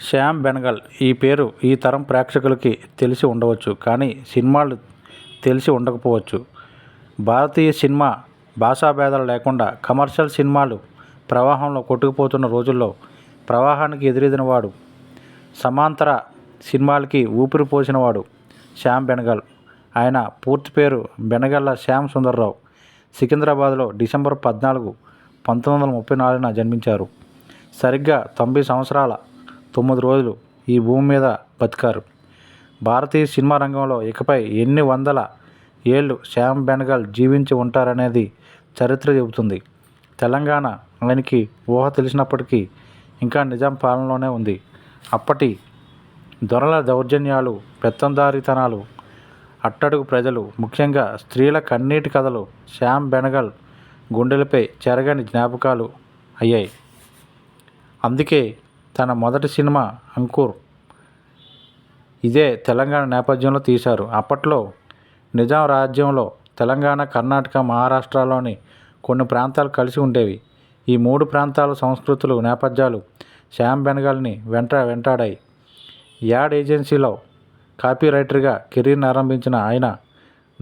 శ్యామ్ బెనగల్ ఈ పేరు ఈ తరం ప్రేక్షకులకి తెలిసి ఉండవచ్చు కానీ సినిమాలు తెలిసి ఉండకపోవచ్చు. భారతీయ సినిమా భాషాభేదాలు లేకుండా కమర్షియల్ సినిమాలు ప్రవాహంలో కొట్టుకుపోతున్న రోజుల్లో ప్రవాహానికి ఎదురెదిన వాడు సమాంతర సినిమాలకి ఊపిరి పోసినవాడు శ్యామ్ బెనగల్. ఆయన పూర్తి పేరు బెనగల్ల శ్యామ్ సుందర్రావు. సికింద్రాబాద్లో డిసెంబర్ పద్నాలుగు పంతొమ్మిది వందల ముప్పై నాలుగున జన్మించారు. సరిగ్గా తొంభై సంవత్సరాల తొమ్మిది రోజులు ఈ భూమి మీద బతికారు. భారతీయ సినిమా రంగంలో ఇకపై ఎన్ని వందల ఏళ్ళు శ్యామ్ బెనగల్ జీవించి ఉంటారనేది చరిత్ర చెబుతుంది. తెలంగాణ ఆయనకి ఊహ తెలిసినప్పటికీ ఇంకా నిజాం పాలనలోనే ఉంది. అప్పటి దొరల దౌర్జన్యాలు పెత్తందారితనాలు అట్టడుగు ప్రజలు ముఖ్యంగా స్త్రీల కన్నీటి కథలు శ్యామ్ బెనగల్ గుండెలపై చెరగని జ్ఞాపకాలు అయ్యాయి. అందుకే తన మొదటి సినిమా అంకుర్ ఇదే తెలంగాణ నేపథ్యంలో తీశారు. అప్పట్లో నిజాం రాజ్యంలో తెలంగాణ కర్ణాటక మహారాష్ట్రలోని కొన్ని ప్రాంతాలు కలిసి ఉండేవి. ఈ మూడు ప్రాంతాల సంస్కృతులు నేపథ్యాలు శ్యామ్ బెనగల్ని వెంట వెంటాడాయి. యాడ్ ఏజెన్సీలో కాపీరైటర్గా కెరీర్ని ఆరంభించిన ఆయన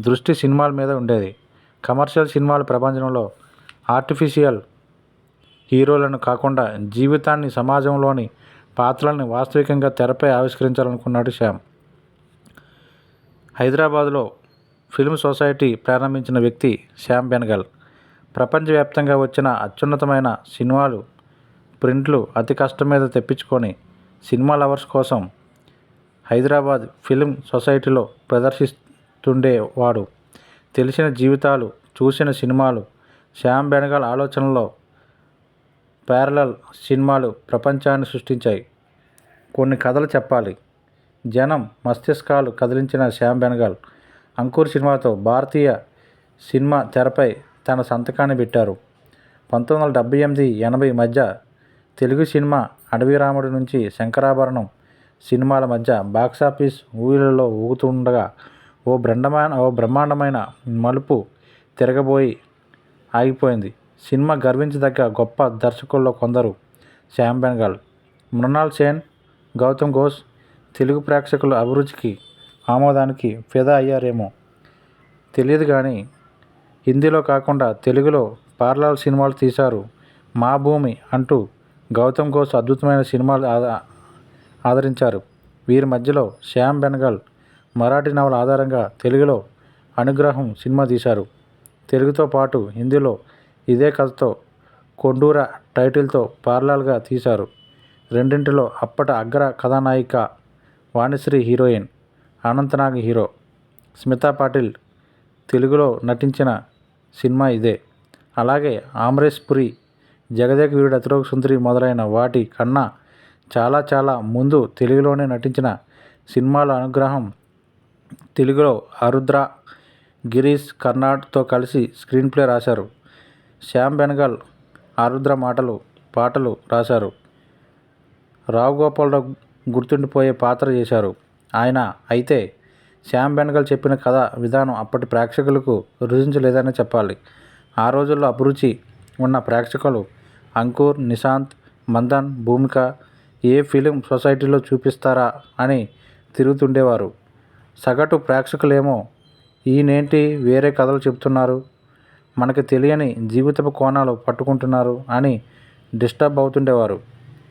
దృష్టి సినిమాల మీద ఉండేది. కమర్షియల్ సినిమాల ప్రపంచంలో ఆర్టిఫిషియల్ హీరోలను కాకుండా జీవితాన్ని సమాజంలోని పాత్రలని వాస్తవికంగా తెరపై ఆవిష్కరించాలనుకున్నాడు శ్యామ్. హైదరాబాదులో ఫిల్మ్ సొసైటీ ప్రారంభించిన వ్యక్తి శ్యామ్ బెనగల్. ప్రపంచవ్యాప్తంగా వచ్చిన అత్యున్నతమైన సినిమాలు ప్రింట్లు అతి కష్టం మీద తెప్పించుకొని సినిమా లవర్స్ కోసం హైదరాబాద్ ఫిల్మ్ సొసైటీలో ప్రదర్శిస్తుండేవాడు తెలిసిన జీవితాలు చూసిన సినిమాలు శ్యామ్ బెనగల్ ఆలోచనలో ప్యారలల్ సినిమాలు ప్రపంచాన్ని సృష్టించాయి. కొన్ని కథలు చెప్పాలి. జనం మస్తిష్కాలు కదిలించిన శ్యామ్ బెనగల్ అంకుర్ సినిమాతో భారతీయ సినిమా తెరపై తన సంతకాన్ని పెట్టారు. పంతొమ్మిది వందల డెబ్బై ఎనిమిది ఎనభై మధ్య తెలుగు సినిమా అడవి రాముడి నుంచి శంకరాభరణం సినిమాల మధ్య బాక్సాఫీస్ ఊయలలో ఊగుతుండగా ఓ బ్రహ్మాండ ఓ బ్రహ్మాండమైన మలుపు తిరగబోయి ఆగిపోయింది. సినిమా గర్వించదగ్గ గొప్ప దర్శకుల్లో కొందరు శ్యామ్ బెనగల్ మృణాల్ సేన్ గౌతమ్ ఘోష్ తెలుగు ప్రేక్షకుల అభిరుచికి ఆమోదానికి ఫిదా అయ్యారేమో తెలియదు కానీ హిందీలో కాకుండా తెలుగులో పార్లాల్ సినిమాలు తీశారు మా భూమి అంటూ గౌతమ్ ఘోష్ అద్భుతమైన సినిమాలు ఆదరించారు. వీరి మధ్యలో శ్యామ్ బెనగల్ మరాఠీ నవల ఆధారంగా తెలుగులో అనుగ్రహం సినిమా తీశారు. తెలుగుతో పాటు హిందీలో ఇదే కథతో కొండూర టైటిల్తో పార్లల్గా తీశారు. రెండింటిలో అప్పటి అగ్ర కథానాయిక వాణిశ్రీ హీరోయిన్ అనంతనాగ్ హీరో స్మితా పాటిల్ తెలుగులో నటించిన సినిమా ఇదే. అలాగే ఆమ్రేష్ పురి జగదేక వీరుడు అతిరోగ సుందరి మొదలైన వాటి కన్నా చాలా చాలా ముందు తెలుగులోనే నటించిన సినిమాల అనుగ్రహం తెలుగులో ఆరుద్ర గిరీష్ కర్నాడ్తో కలిసి స్క్రీన్ ప్లే రాశారు. శ్యామ్ బెనగల్ ఆరుద్ర మాటలు పాటలు రాశారు. రావు గోపాలరావు గుర్తుండిపోయే పాత్ర చేశారు. ఆయన అయితే శ్యామ్ బెనగల్ చెప్పిన కథ విధానం అప్పటి ప్రేక్షకులకు రుచించలేదనే చెప్పాలి. ఆ రోజుల్లో అభిరుచి ఉన్న ప్రేక్షకులు అంకుర్ నిశాంత్ మందన్ భూమిక ఏ ఫిలిం సొసైటీలో చూపిస్తారా అని తిరుగుతుండేవారు. సగటు ప్రేక్షకులేమో ఈయనేంటి వేరే కథలు చెప్తున్నారు? మనకి తెలియని జీవితపు కోణాలు పట్టుకుంటున్నారు అని డిస్టర్బ్ అవుతుండేవారు.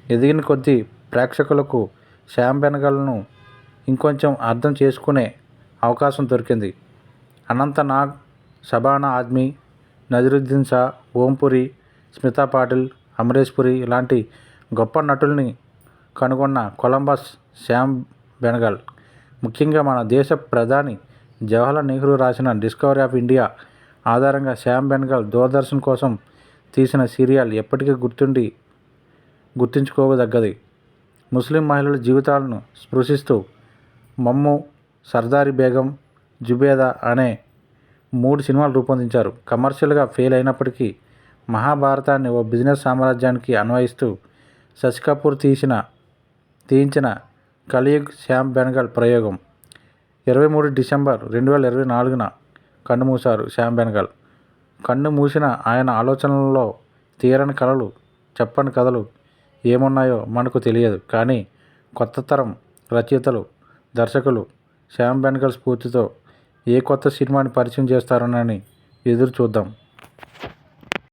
ఎదిగిన కొద్దీ ప్రేక్షకులకు శ్యామ్ బెనగల్ను ఇంకొంచెం అర్థం చేసుకునే అవకాశం దొరికింది. అనంత నాగ్ షబానా ఆద్మీ నజరుద్దీన్ షా ఓంపురి స్మితా పాటిల్ అమరేష్ పురి ఇలాంటి గొప్ప నటుల్ని కనుగొన్న కొలంబస్ శ్యామ్ బెనగల్. ముఖ్యంగా మన దేశ ప్రధాని జవహర్లాల్ నెహ్రూ రాసిన డిస్కవరీ ఆఫ్ ఇండియా ఆధారంగా శ్యామ్ బెనగల్ దూరదర్శన్ కోసం తీసిన సీరియల్ ఎప్పటికీ గుర్తుండి గుర్తుంచుకోదగ్గది. ముస్లిం మహిళల జీవితాలను స్పృశిస్తూ మమ్ము సర్దారి బేగం జుబేదా అనే మూడు సినిమాలు రూపొందించారు. కమర్షియల్గా ఫెయిల్ అయినప్పటికీ మహాభారతాన్ని ఓ బిజినెస్ సామ్రాజ్యానికి అన్వయిస్తూ శశి కపూర్ తీసిన తీయించిన కలియుగ్ శ్యామ్ బెనగల్ ప్రయోగం. ఇరవై మూడు డిసెంబర్ రెండు వేల ఇరవై నాలుగున కన్నుమూశారు శ్యామ్ బెనగల్. కన్ను మూసిన ఆయన ఆలోచనలలో తీరని కలలు చెప్పని కథలు ఏమున్నాయో మనకు తెలియదు. కానీ కొత్త తరం రచయితలు దర్శకులు శ్యామ్ బెనగల్ స్ఫూర్తితో ఏ కొత్త సినిమాని పరిచయం చేస్తారోనని ఎదురు చూద్దాం